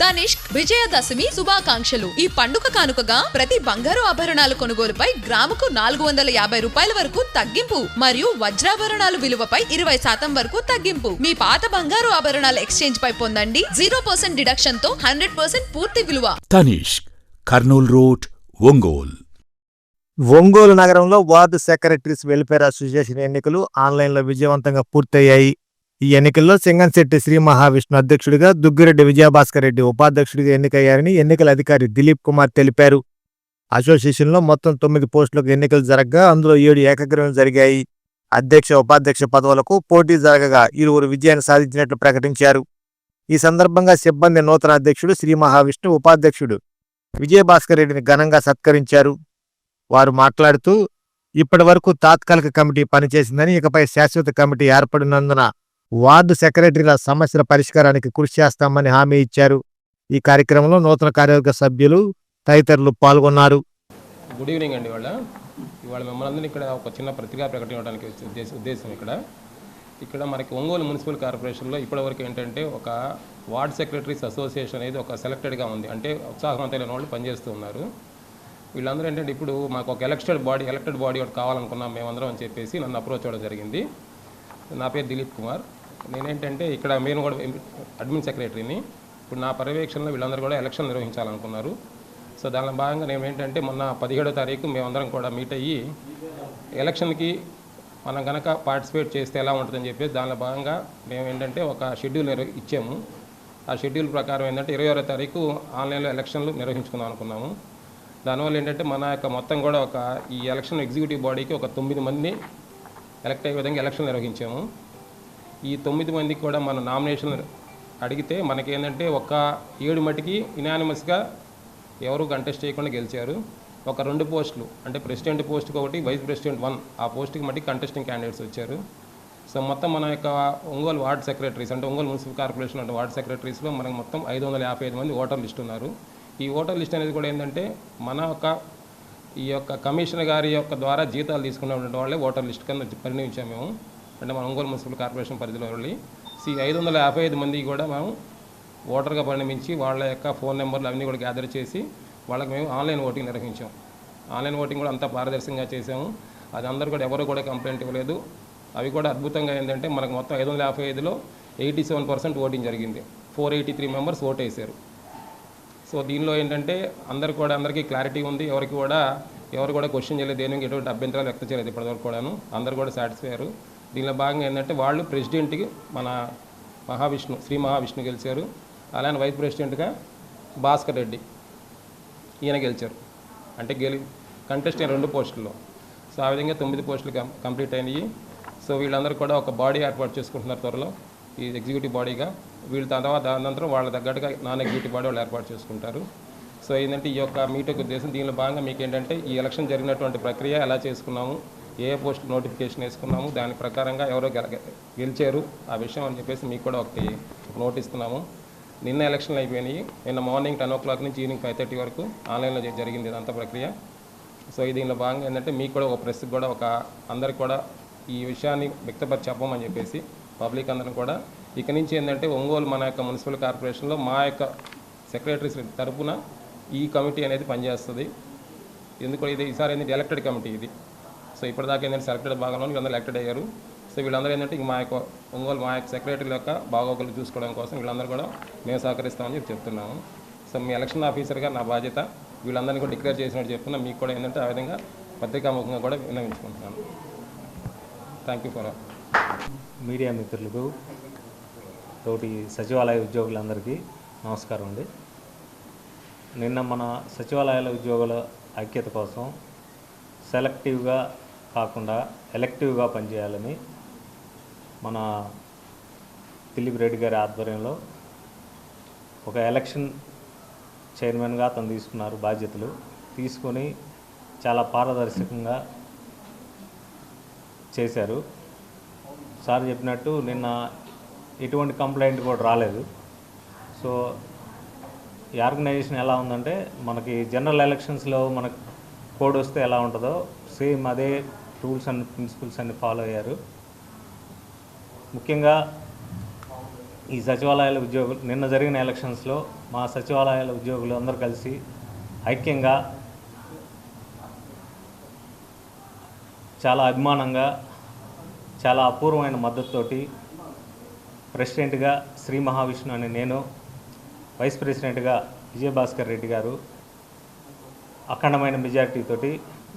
తనిష్క్ విజయదశమి శుభాకాంక్షలు. ఈ పండుగ కానుకగా ప్రతి బంగారు ఆభరణాల కొనుగోలుపై గ్రాముకు నాలుగు వందల యాభై రూపాయల వరకు తగ్గింపు మరియు వజ్రాభరణాలు విలువపై ఇరవై శాతం వరకు తగ్గింపు. మీ పాత బంగారు ఆభరణాల ఎక్స్చేంజ్ పై పొందండి. జీరో పర్సెంట్ డిడక్షన్తో హండ్రెడ్ పర్సెంట్ పూర్తి విలువ. తనిష్క్ కర్నూల్ రోడ్ ఒంగోల్. ఒంగోలు నగరంలో వార్డు సెక్రటరీస్ వెల్ఫేర్ అసోసియేషన్ ఎన్నికలు ఆన్లైన్లో విజయవంతంగా పూర్తయ్యాయి. ఈ ఎన్నికల్లో సింగంశెట్టి శ్రీ మహావిష్ణు అధ్యక్షుడిగా దుగ్గిరెడ్డి విజయభాస్కర్ రెడ్డి ఉపాధ్యక్షుడిగా ఎన్నికయ్యారని ఎన్నికల అధికారి దిలీప్ కుమార్ తెలిపారు. అసోసియేషన్లో మొత్తం తొమ్మిది పోస్టులకు ఎన్నికలు జరగగా అందులో ఏడు ఏకగ్రహం జరిగాయి. అధ్యక్ష ఉపాధ్యక్ష పదవులకు పోటీ జరగగా ఇరువురు విజయాన్ని సాధించినట్లు ప్రకటించారు. ఈ సందర్భంగా సిబ్బంది నూతన అధ్యక్షుడు శ్రీ మహావిష్ణు ఉపాధ్యక్షుడు విజయభాస్కర్ రెడ్డిని ఘనంగా సత్కరించారు. వారు మాట్లాడుతూ ఇప్పటి వరకు తాత్కాలిక కమిటీ పనిచేసిందని ఇకపై శాశ్వత కమిటీ ఏర్పడినందున వార్డు సెక్రటరీల సమస్యల పరిష్కారానికి కృషి చేస్తామని హామీ ఇచ్చారు. ఈ కార్యక్రమంలో నూతన కార్యవర్గ సభ్యులు తదితరులు పాల్గొన్నారు. గుడ్ ఈవినింగ్ అండి ఇవాళ. ఇవాళ మిమ్మల్ని అందరినీ ఇక్కడ ఒక చిన్న పత్రికా ప్రకటన ఇవ్వడానికి ఉద్దేశం ఉద్దేశం ఇక్కడ. ఇక్కడ మనకి ఒంగోలు మున్సిపల్ కార్పొరేషన్లో ఇప్పటివరకు ఏంటంటే ఒక వార్డ్ సెక్రటరీస్ అసోసియేషన్ అనేది ఒక సెలెక్టెడ్గా ఉంది. అంటే ఉత్సాహవంతమైన వాళ్ళు పనిచేస్తూ ఉన్నారు. వీళ్ళందరూ ఏంటంటే ఇప్పుడు మాకు ఒక ఎలక్టెడ్ బాడీ ఎలక్టెడ్ బాడీ ఒకటి కావాలనుకున్నాం మేమందరం అని చెప్పేసి నన్ను అప్రోచ్ అవ్వడం జరిగింది. నా పేరు దిలీప్ కుమార్. నేనేంటంటే ఇక్కడ నేను కూడా అడ్మిన్ సెక్రటరీని ఇప్పుడు నా పర్యవేక్షణలో వీళ్ళందరూ కూడా ఎలక్షన్ నిర్వహించాలనుకున్నారు. సో దానిలో భాగంగా నేను ఏంటంటే మొన్న పదిహేడో తారీఖు మేమందరం కూడా మీట్ అయ్యి ఎలక్షన్కి మనం కనుక పార్టిసిపేట్ చేస్తే ఎలా ఉంటుందని చెప్పేసి దానిలో భాగంగా మేము ఏంటంటే ఒక షెడ్యూల్ ఇచ్చాము. ఆ షెడ్యూల్ ప్రకారం ఏంటంటే ఇరవై ఆరో తారీఖు ఆన్లైన్లో ఎలక్షన్లు నిర్వహించుకుందాం అనుకున్నాము. దానివల్ల ఏంటంటే మన యొక్క మొత్తం కూడా ఒక ఈ ఎలక్షన్ ఎగ్జిక్యూటివ్ బాడీకి ఒక తొమ్మిది మంది ఎలక్ట్ అయ్యే విధంగా ఎలక్షన్ నిర్వహించాము. ఈ తొమ్మిది మందికి కూడా మన నామినేషన్ అడిగితే మనకి ఏంటంటే ఒక ఏడు మటుకి ఇనానిమస్గా ఎవరు కంటెస్ట్ చేయకుండా గెలిచారు. ఒక రెండు పోస్టులు అంటే ప్రెసిడెంట్ పోస్ట్కి ఒకటి వైస్ ప్రెసిడెంట్ వన్ ఆ పోస్ట్కి మట్టి కంటెస్టింగ్ క్యాండిడేట్స్ వచ్చారు. సో మొత్తం మన యొక్క ఒంగోలు వార్డ్ సెక్రటరీస్ అంటే ఒంగోలు మున్సిపల్ కార్పొరేషన్ అంటే వార్డ్ సెక్రటరీస్లో మనకు మొత్తం ఐదు వందల యాభై ఐదు మంది ఓటర్ లిస్ట్ ఉన్నారు. ఈ ఓటర్ లిస్ట్ అనేది కూడా ఏంటంటే మన యొక్క ఈ యొక్క కమిషనర్ గారి యొక్క ద్వారా జీతాలు తీసుకున్నటువంటి వాళ్ళే ఓటర్ లిస్ట్ కింద పరిణమించాము మేము. అంటే మన ఒంగోలు మున్సిపల్ కార్పొరేషన్ పరిధిలో వెళ్ళి సి ఐదు వందల యాభై ఐదు మందికి కూడా మేము ఓటర్గా పరిణమించి వాళ్ళ యొక్క ఫోన్ నెంబర్లు అవన్నీ కూడా గ్యాదర్ చేసి వాళ్ళకి మేము ఆన్లైన్ ఓటింగ్ నిర్వహించాం. ఆన్లైన్ ఓటింగ్ కూడా అంతా పారదర్శకంగా చేసాము అది అందరూ కూడా ఎవరు కూడా కంప్లైంట్ ఇవ్వలేదు. అవి కూడా అద్భుతంగా ఏంటంటే మనకు మొత్తం ఐదు వందల యాభై ఐదులో ఎయిటీ సెవెన్ పర్సెంట్ ఓటింగ్ జరిగింది. Four eighty three members vote వేశారు సో దీనిలో ఏంటంటే అందరు కూడా అందరికీ క్లారిటీ ఉంది. ఎవరికి కూడా ఎవరు కూడా క్వశ్చన్ చేయలేదు. దేనికి ఎటువంటి అభ్యంతరాలు వ్యక్తం చేయలేదు ఇప్పటివరకు కూడాను. అందరు కూడా సాటిస్ఫై అయ్యారు. దీనిలో భాగంగా ఏంటంటే వాళ్ళు ప్రెసిడెంట్కి మన మహావిష్ణు శ్రీ మహావిష్ణు గెలిచారు. అలానే వైస్ ప్రెసిడెంట్గా భాస్కర్ రెడ్డి ఈయన గెలిచారు. అంటే గెలి కంటెస్ట్ రెండు పోస్టుల్లో. సో ఆ విధంగా తొమ్మిది పోస్టులు కంప్లీట్ అయినాయి. సో వీళ్ళందరూ కూడా ఒక బాడీ ఏర్పాటు చేసుకుంటున్నారు త్వరలో. ఈ ఎగ్జిక్యూటివ్ బాడీగా వీళ్ళ తర్వాత అనంతరం వాళ్ళ తగ్గట్టుగా నాన్ ఎగ్జిక్యూటివ్ బాడీ వాళ్ళు ఏర్పాటు చేసుకుంటారు. సో ఏంటంటే ఈ యొక్క మీటింగ్ ఉద్దేశం దీనిలో భాగంగా మీకు ఏంటంటే ఈ ఎలక్షన్ జరిగినటువంటి ప్రక్రియ ఎలా చేసుకున్నాము ఏ పోస్ట్ నోటిఫికేషన్ వేసుకున్నాము దాని ప్రకారంగా ఎవరో గెలిచారు. ఆ విషయం అని చెప్పేసి మీకు కూడా ఒకటి నోటిస్తున్నాము నిన్న ఎలక్షన్లు అయిపోయినాయి. నిన్న మార్నింగ్ టెన్ ఓ క్లాక్ నుంచి ఈవినింగ్ ఫైవ్ థర్టీ వరకు ఆన్లైన్లో జరిగింది ఇదంతా ప్రక్రియ. సో ఇది దీనిలో భాగంగా ఏంటంటే మీకు కూడా ఒక ప్రెస్కి కూడా ఒక అందరికి కూడా ఈ విషయాన్ని వ్యక్తపరిచి చెప్పమని చెప్పేసి పబ్లిక్ అందరం కూడా ఇక నుంచి ఏంటంటే ఒంగోలు మన యొక్క మున్సిపల్ కార్పొరేషన్లో మా యొక్క సెక్రటరీస్ తరఫున ఈ కమిటీ అనేది పనిచేస్తుంది. ఎందుకు ఇది ఈసారి ఏంటంటే ఎలక్టెడ్ కమిటీ ఇది. సో ఇప్పటిదాకా ఏంటంటే సెలెక్టెడ్ భాగంలో వీళ్ళందరూ ఎలక్టెడ్ అయ్యారు. సో వీళ్ళందరూ ఏంటంటే ఇంక మా యొక్క ఒంగోలు మా యొక్క సెక్రటరీల యొక్క బాగోగులు చూసుకోవడం కోసం వీళ్ళందరూ కూడా మేము సహకరిస్తామని చెప్పి చెప్తున్నాము. సో మీ ఎలక్షన్ ఆఫీసర్గా నా బాధ్యత. వీళ్ళందరినీ కూడా డిక్లేర్ చేసినట్టు చెప్తున్నా. మీకు కూడా ఏంటంటే ఆ విధంగా పత్రికాముఖంగా కూడా విన్నవించుకుంటున్నాను. థ్యాంక్ యూ ఫర్ మీడియా మిత్రులకు తోటి సచివాలయ ఉద్యోగులందరికీ నమస్కారం అండి. నిన్న మన సచివాలయాల ఉద్యోగుల ఐక్యత కోసం సెలెక్టివ్గా కాకుండా ఎలెక్టివ్గా పనిచేయాలని మన దిలీప్ రెడ్డి గారి ఆధ్వర్యంలో ఒక ఎలక్షన్ చైర్మన్గా అతను తీసుకున్నారు బాధ్యతలు. తీసుకొని చాలా పారదర్శకంగా చేశారు. సార్ చెప్పినట్టు నిన్న ఎటువంటి కంప్లైంట్ కూడా రాలేదు. సో ఈ ఆర్గనైజేషన్ ఎలా ఉందంటే మనకి జనరల్ ఎలక్షన్స్లో మనకు కోడ్ వస్తే ఎలా ఉంటుందో సేమ్ అదే రూల్స్ అండ్ ప్రిన్సిపల్స్ అన్ని ఫాలో అయ్యారు. ముఖ్యంగా ఈ సచివాలయాల ఉద్యోగులు నిన్న జరిగిన ఎలక్షన్స్లో మా సచివాలయాల ఉద్యోగులు అందరూ కలిసి ఐక్యంగా చాలా అభిమానంగా చాలా అపూర్వమైన మద్దతుతోటి ప్రెసిడెంట్గా శ్రీ మహావిష్ణు అనే నేను వైస్ ప్రెసిడెంట్గా విజయభాస్కర్ రెడ్డి గారు అఖండమైన మెజారిటీతోటి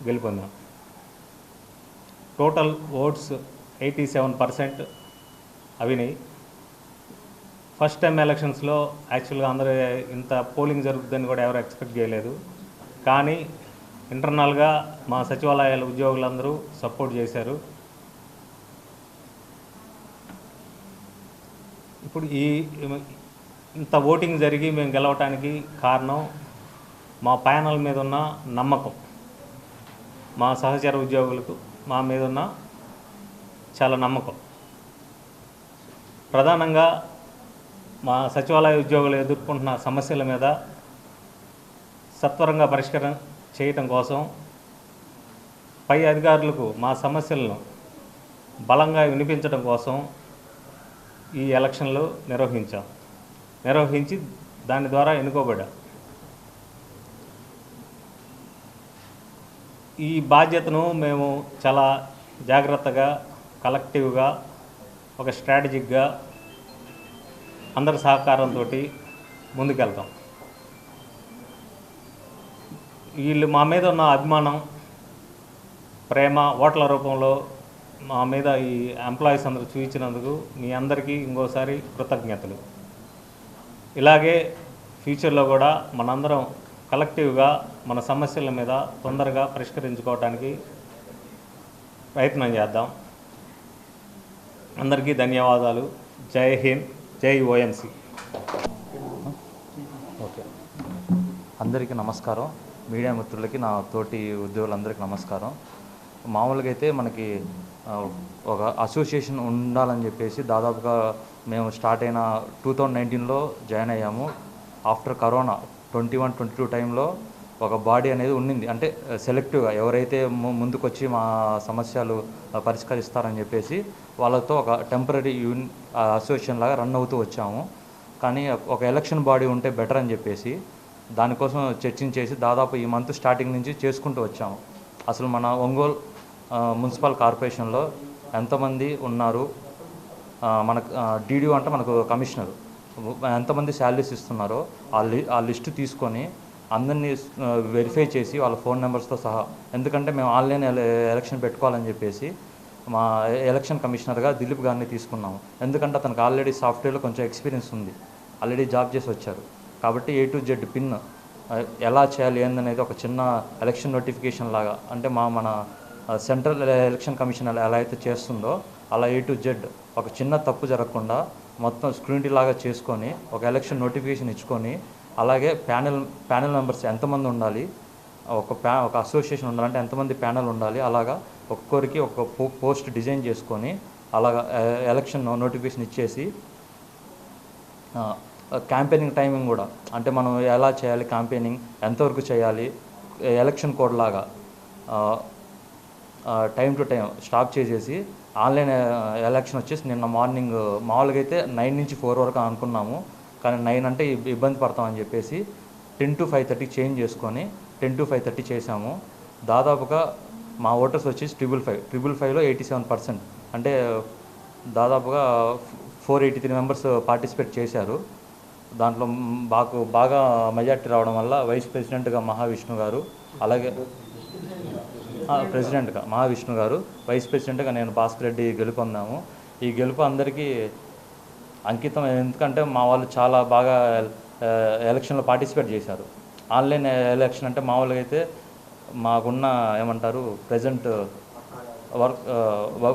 గెలుపొందాం. Total votes eighty seven percent అవినాయి. First time ఎలక్షన్స్లో యాక్చువల్గా అందరూ ఇంత పోలింగ్ జరుగుతుందని కూడా ఎవరు ఎక్స్పెక్ట్ చేయలేదు. కానీ ఇంటర్నల్గా మా సచివాలయాల ఉద్యోగులందరూ సపోర్ట్ చేశారు. ఇప్పుడు ఈ ఇంత ఓటింగ్ జరిగి మేము గెలవటానికి కారణం మా ప్యానల్ మీద ఉన్న నమ్మకం. మా సహచర ఉద్యోగులకు మా మీద ఉన్న చాలా నమ్మకం. ప్రధానంగా మా సచివాలయ ఉద్యోగులు ఎదుర్కొంటున్న సమస్యల మీద సత్వరంగా పరిష్కారం చేయటం కోసం పై అధికారులకు మా సమస్యలను బలంగా వినిపించడం కోసం ఈ ఎలక్షన్లు నిర్వహించాం. నిర్వహించి దాని ద్వారా ఎన్నుకోబడ్డాం. ఈ బాధ్యతను మేము చాలా జాగ్రత్తగా కలెక్టివ్గా ఒక స్ట్రాటజిక్గా అందరి సహకారంతో ముందుకెళ్తాం. వీళ్ళు మా మీద ఉన్న అభిమానం ప్రేమ ఓట్ల రూపంలో మా మీద ఈ ఎంప్లాయీస్ అందరూ చూపించినందుకు మీ అందరికీ ఇంకోసారి కృతజ్ఞతలు. ఇలాగే ఫ్యూచర్లో కూడా మనందరం కలెక్టివ్గా మన సమస్యల మీద తొందరగా పరిష్కరించుకోవడానికి ప్రయత్నం చేద్దాం. అందరికీ ధన్యవాదాలు. జై హింద్ జై ఓఎంసీ ఓకే. అందరికీ నమస్కారం. మీడియా మిత్రులకి నా తోటి ఉద్యోగులందరికీ నమస్కారం. మామూలుగా అయితే మనకి ఒక అసోసియేషన్ ఉండాలని చెప్పేసి దాదాపుగా మేము స్టార్ట్ అయిన టూ థౌజండ్ నైన్టీన్లో జాయిన్ అయ్యాము. After corona twenty one twenty two టైంలో ఒక బాడీ అనేది ఉండింది. అంటే సెలెక్టివ్గా ఎవరైతే ము- ముందుకొచ్చి మా సమస్యలు పరిష్కరిస్తారని చెప్పేసి వాళ్ళతో ఒక టెంపరీ యూన్ అసోసియేషన్ లాగా రన్ అవుతూ వచ్చాము. కానీ ఒక ఎలక్షన్ బాడీ ఉంటే బెటర్ అని చెప్పేసి దానికోసం చర్చించేసి దాదాపు ఈ మంత్ స్టార్టింగ్ నుంచి చేసుకుంటూ వచ్చాము. అసలు మన ఒంగోలు మున్సిపల్ కార్పొరేషన్లో ఎంతమంది ఉన్నారు? మనకు డీడీ అంటే మనకు కమిషనర్. ఎంతమంది శాలరీస్ ఇస్తున్నారో ఆ లి ఆ లిస్టు తీసుకొని అందరినీ వెరిఫై చేసి వాళ్ళ ఫోన్ నెంబర్స్తో సహా ఎందుకంటే మేము ఆన్లైన్ ఎలక్షన్ పెట్టుకోవాలని చెప్పేసి మా ఎలక్షన్ కమిషనర్గా దిలీప్ గారిని తీసుకున్నాము. ఎందుకంటే అతనికి ఆల్రెడీ సాఫ్ట్వేర్లో కొంచెం ఎక్స్పీరియన్స్ ఉంది. ఆల్రెడీ జాబ్ చేసి వచ్చారు. కాబట్టి ఏ టు జెడ్ పిన్ ఎలా చేయాలి ఏందనేది ఒక చిన్న ఎలక్షన్ నోటిఫికేషన్ లాగా అంటే మా మన సెంట్రల్ ఎలక్షన్ కమిషన్ ఎలా ఎలా అయితే చేస్తుందో అలా ఏ టు జెడ్ ఒక చిన్న తప్పు జరగకుండా మొత్తం స్క్రూనిటీ లాగా చేసుకొని ఒక ఎలక్షన్ నోటిఫికేషన్ ఇచ్చుకొని అలాగే ప్యానెల్ ప్యానెల్ మెంబర్స్ ఎంతమంది ఉండాలి ఒక ప్యా ఒక అసోసియేషన్ ఉండాలంటే ఎంతమంది ప్యానెల్ ఉండాలి అలాగా ఒక్కొక్కరికి ఒక పో- పోస్ట్ డిజైన్ చేసుకొని అలాగా ఎలక్షన్ నోటిఫికేషన్ ఇచ్చేసి క్యాంపెయినింగ్ టైమింగ్ కూడా అంటే మనం ఎలా చేయాలి క్యాంపెయినింగ్ ఎంతవరకు చేయాలి ఎలక్షన్ కోడ్ లాగా టైం టు టైం స్టాప్ చేసేసి ఆన్లైన్ ఎలక్షన్ వచ్చేసి నిన్న మార్నింగ్ మామూలుగా అయితే నైన్ నుంచి ఫోర్ వరకు అనుకున్నాము. కానీ నైన్ అంటే ఇబ్బంది పడతామని చెప్పేసి ten to five thirty change చేసుకొని టెన్ టు ఫైవ్ థర్టీ చేసాము దాదాపుగా మా ఓటర్స్ వచ్చేసి ట్రిపుల్ ఫైవ్ ట్రిపుల్ ఫైవ్లో ఎయిటీ సెవెన్ పర్సెంట్. అంటే దాదాపుగా four eighty three members participate చేశారు. దాంట్లో మ్, బాగా బాగా మెజార్టీ రావడం వల్ల వైస్ ప్రెసిడెంట్గా మహావిష్ణు గారు అలాగే ప్రెసిడెంట్గా మహావిష్ణు గారు వైస్ ప్రెసిడెంట్గా నేను భాస్కర్ రెడ్డి గెలుపొందాము. ఈ గెలుపు అందరికీ అంకితం ఎందుకంటే మా వాళ్ళు చాలా బాగా ఎలక్షన్లో పార్టిసిపేట్ చేశారు. ఆన్లైన్ ఎలక్షన్ అంటే మామూలుగా అయితే మాకున్న ఏమంటారు ప్రజెంట్ వర్క్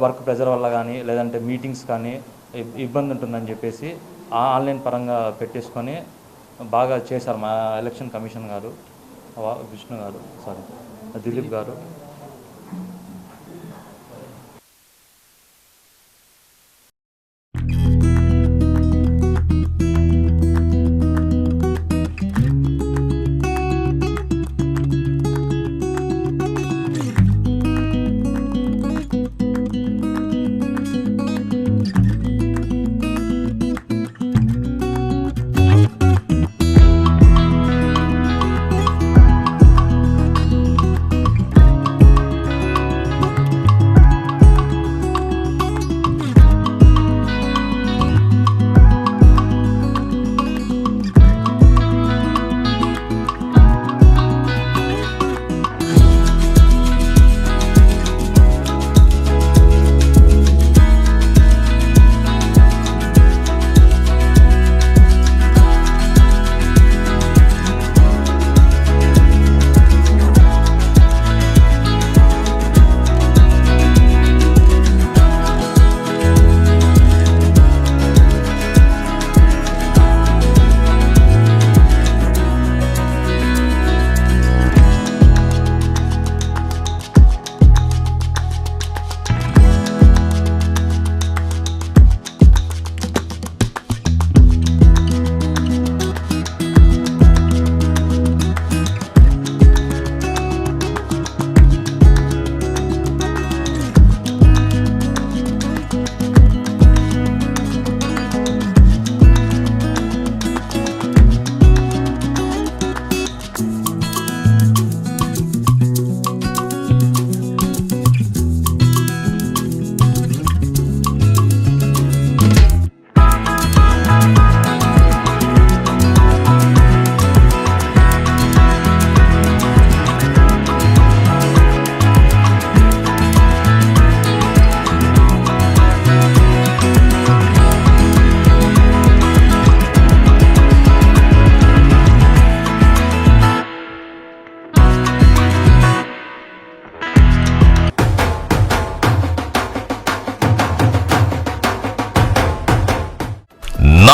వర్క్ ప్రెజర్ వల్ల కానీ లేదంటే మీటింగ్స్ కానీ ఇబ్బంది ఉంటుందని చెప్పేసి ఆ ఆన్లైన్ పరంగా పెట్టేసుకొని బాగా చేశారు మా ఎలక్షన్ కమిషన్ గారు వా- విష్ణు గారు సారీ దిలీప్ గారు.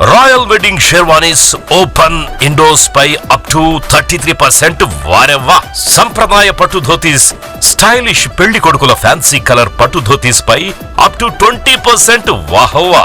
Royal wedding sherwanis open indos pi up to thirty three percent వారెవ్వా? సంప్రదాయ పట్టు ధోతీస్ స్టైలిష్ పెళ్ళి కొడుకుల ఫ్యాన్సీ కలర్ పట్టు ధోతీస్ పై అప్ టు ట్వంటీ పర్సెంట్ వాహవ్వా?